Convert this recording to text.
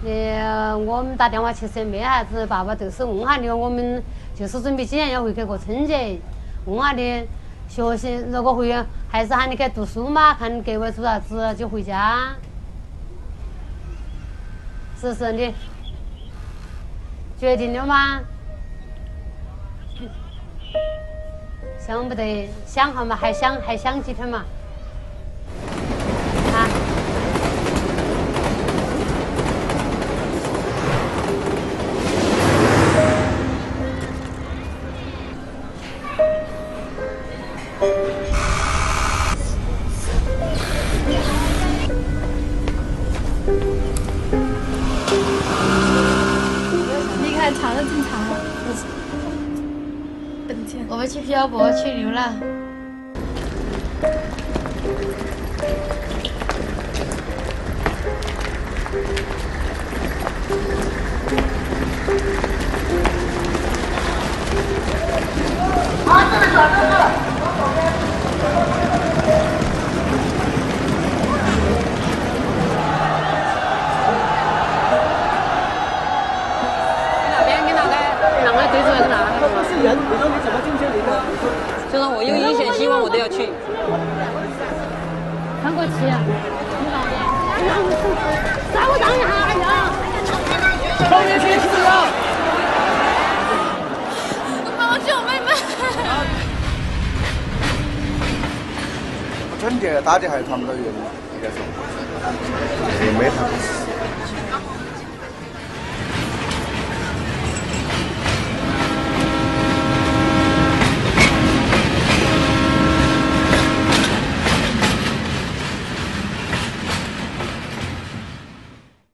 我们打电话其实也没啥子，爸爸就是问下你，我们就是准备今年要回去过春节，问下你学习，如果回还是喊你去读书嘛，看你格外做啥子就回家，是不是你决定了吗？想不得，想哈嘛，还想还想几天嘛？长的正常了，我们去漂泊，去流浪。这个。人，你说你怎么进去里面？就说我有一线希望，我都要去。看过去啊！让我让一下，哎呀！后面去是啊！好久妹妹。春节打的还团不到人，应该说。没谈。